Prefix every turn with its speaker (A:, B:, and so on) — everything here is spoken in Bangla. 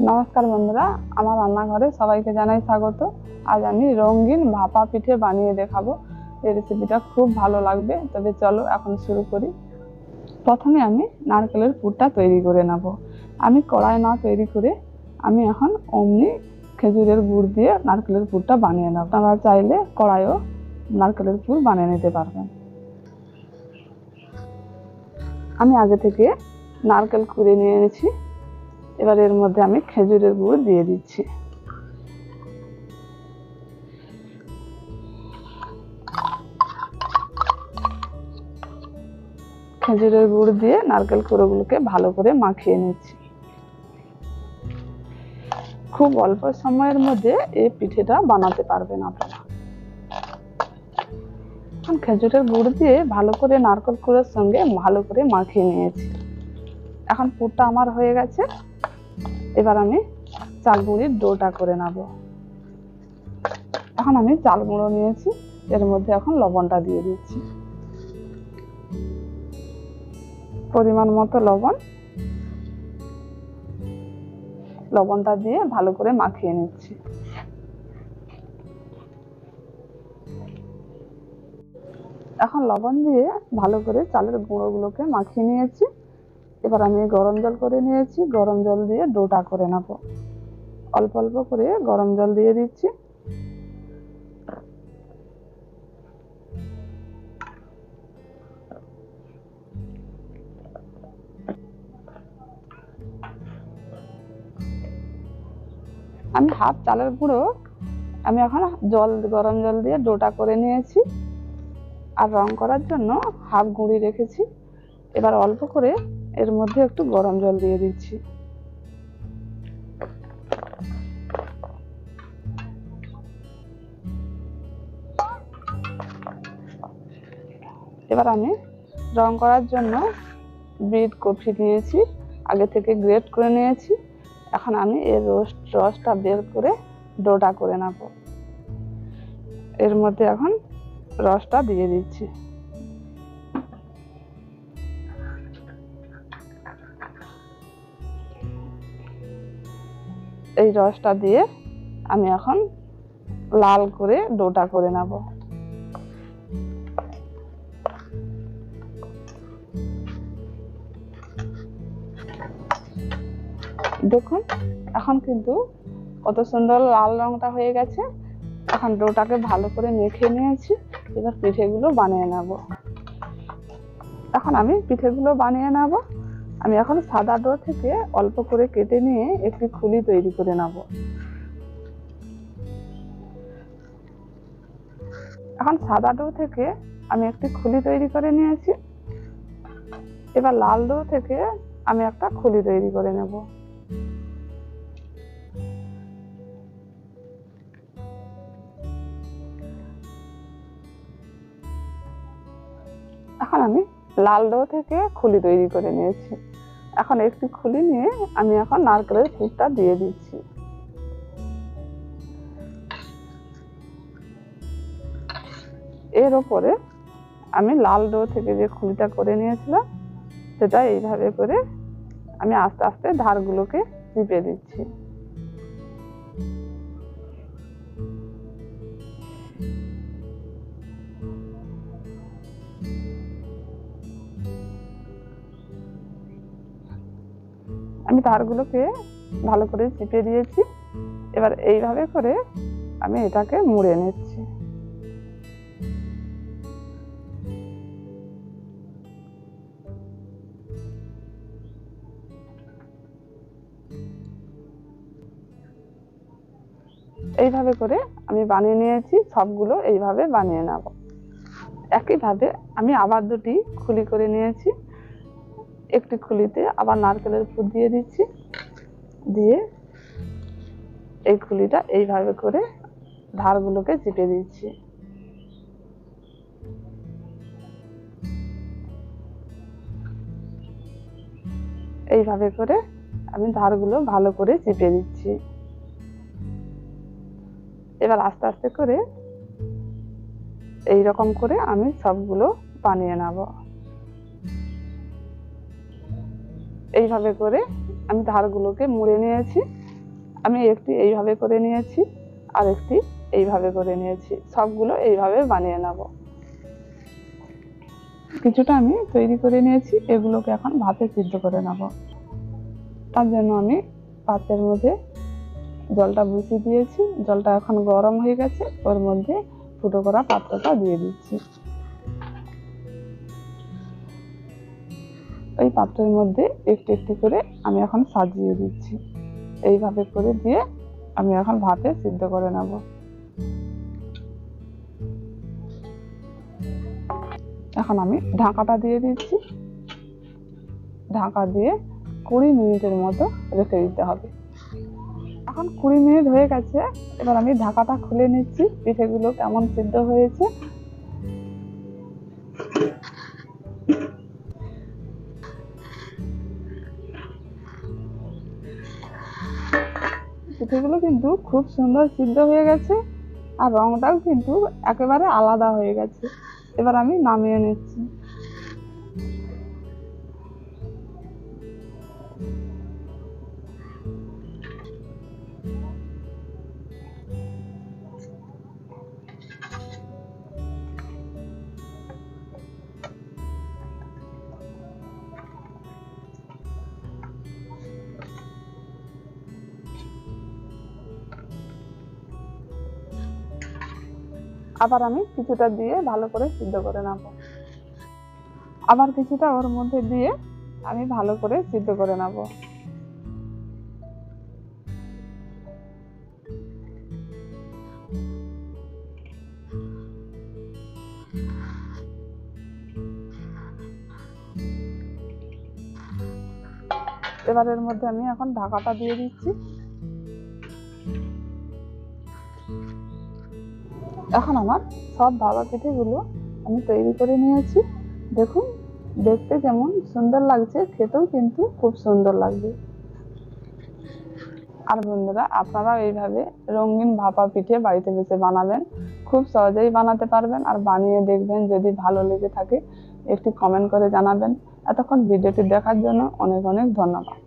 A: নমস্কার বন্ধুরা, আমার রান্নাঘরে সবাইকে জানাই স্বাগত। আজ আমি রঙিন ভাপা পিঠে বানিয়ে দেখাবো। এই রেসিপিটা খুব ভালো লাগবে, তবে চলো এখন শুরু করি। প্রথমে আমি নারকেলের পুরটা তৈরি করে নেব। আমি কড়াই না তৈরি করে আমি এখন অমনি খেজুরের গুড় দিয়ে নারকেলের পুরটা বানিয়ে নেব। আপনারা চাইলে কড়াইও নারকেলের পুর বানিয়ে নিতে পারবেন। আমি আগে থেকে নারকেল কুড়ে নিয়ে এনেছি। এবার এর মধ্যে আমি খেজুরের গুড় দিয়ে দিচ্ছি। খেজুরের গুড় দিয়ে নারকেল কুড়োগুলোকে ভালো করে মাখিয়ে নিচ্ছি। খুব অল্প সময়ের মধ্যে এই পিঠেটা বানাতে পারবেন আপনারা। এখন খেজুরের গুড় দিয়ে ভালো করে নারকেল কুড়োর সঙ্গে ভালো করে মাখিয়ে নিয়েছি। এখন পুরটা আমার হয়ে গেছে। এবার আমি চাল গুঁড়ির ডোটা করে নেব। এখন আমি চাল গুঁড়ো নিয়েছি, এর মধ্যে এখন লবণটা দিয়ে দিচ্ছি। পরিমাণ মতো লবণ। লবণটা দিয়ে ভালো করে মাখিয়ে নিচ্ছি। এখন লবণ দিয়ে ভালো করে চালের গুঁড়োগুলোকে মাখিয়ে নিয়েছি। এবার আমি গরম জল করে নিয়েছি, গরম জল দিয়ে ডোটা করে নেব। অল্প অল্প করে গরম জল দিয়ে দিচ্ছি। আমি হাফ চালের গুঁড়ো, আমি এখন জল, গরম জল দিয়ে ডোটা করে নিয়েছি। আর রং করার জন্য হাফ গুঁড়ি রেখেছি। এবার অল্প করে এর মধ্যে একটু গরম জল দিয়ে দিচ্ছি। এবার আমি রং করার জন্য বিট কফি নিয়েছি আগে থেকে গ্রেট করে নিয়েছি। এখন আমি এর রস রসটা বের করে ডোটা করে নেব। এর মধ্যে এখন রসটা দিয়ে দিচ্ছি। এই রসটা দিয়ে আমি এখন লাল করে ডোটা করে নেব। দেখুন, এখন কিন্তু কত সুন্দর লাল রংটা হয়ে গেছে। এখন ডোটাকে ভালো করে মেখে নিয়েছি, এবার পিঠেগুলো বানিয়ে নেব। এখন আমি পিঠেগুলো বানিয়ে নেব। আমি এখন সাদা ডো থেকে অল্প করে কেটে নিয়ে একটি খুলি তৈরি করে নেব। এখন সাদা ডো থেকে আমি একটি খুলি তৈরি করে নিয়েছি। এবার লাল ডো থেকে আমি একটা খুলি তৈরি করে নেব। এখন আমি লাল ডো থেকে খুলি তৈরি করে নিয়েছি। এখন একটি খুলি নিয়ে আমি এখন নারকেলের কুটটা দিয়ে দিচ্ছি। এর ওপরে আমি লাল ডো থেকে যে খুলিটা করে নিয়েছিলাম, সেটা এইভাবে করে আমি আস্তে আস্তে ধারগুলোকে চিপে দিচ্ছি। আমি তারগুলোকে ভালো করে চিপে দিয়েছি। এবার এইভাবে করে আমি এটাকে মুড়ে নিচ্ছি। এইভাবে করে আমি বানিয়ে নিয়েছি, সবগুলো এইভাবে বানিয়ে নেব। একইভাবে আমি আবার দুটি খুলি করে নিয়েছি। একটি খুলিতে আবার নারকেলের ফুল দিয়ে দিচ্ছি। দিয়ে এই খুলিটা এইভাবে করে ধারগুলোকে চিপে দিচ্ছি। এইভাবে করে আমি ধারগুলো ভালো করে চিপে দিচ্ছি। এবার আস্তে আস্তে করে এই রকম করে আমি সবগুলো বানিয়ে নেব। এইভাবে করে আমি ধারগুলোকে মুড়ে নিয়েছি। আমি একটি এইভাবে করে নিয়েছি আর একটি এইভাবে করে নিয়েছি। সবগুলো এইভাবে বানিয়ে নেব। কিছুটা আমি তৈরি করে নিয়েছি, এগুলোকে এখন ভাতে সিদ্ধ করে নেব। তার জন্য আমি পাত্রের মধ্যে জলটা বসিয়ে দিয়েছি। জলটা এখন গরম হয়ে গেছে, ওর মধ্যে ফুটো করা পাত্রটা দিয়ে দিচ্ছি। পাত্রের মধ্যে একটু একটু করে আমি এখন সাজিয়ে দিচ্ছি। এইভাবে করে দিয়ে আমি এখন ভাতে সিদ্ধ করে নেব। এখন আমি ঢাকাটা দিয়ে দিচ্ছি। ঢাকা দিয়ে কুড়ি মিনিটের মতো রেখে দিতে হবে। এখন কুড়ি মিনিট হয়ে গেছে। এবার আমি ঢাকাটা খুলে নিচ্ছি। পিঠেগুলো কেমন সিদ্ধ হয়েছে। পিঠেগুলো কিন্তু খুব সুন্দর সিদ্ধ হয়ে গেছে আর রংটাও কিন্তু একেবারে আলাদা হয়ে গেছে। এবার আমি নামিয়ে নিচ্ছি। আবার আমি কিছুটা দিয়ে ভালো করে সিদ্ধ করে নেব। আবার কিছুটা ওর মধ্যে দিয়ে আমি ভালো করে সিদ্ধ করে নেব। এবার এর মধ্যে আমি এখন ঢাকাটা দিয়ে দিচ্ছি। এখন আমার সব ভাবা পিঠেগুলো আমি তৈরি করে নিয়েছি। দেখুন, দেখতে যেমন সুন্দর লাগছে, খেতেও কিন্তু খুব সুন্দর লাগবে। আর বন্ধুরা আপনারা এইভাবে রঙিন ভাপা পিঠে বাড়িতে বসে বানাবেন। খুব সহজেই বানাতে পারবেন আর বানিয়ে দেখবেন যদি ভালো লেগে থাকে, একটি কমেন্ট করে জানাবেন। এতক্ষণ ভিডিওটি দেখার জন্য অনেক অনেক ধন্যবাদ।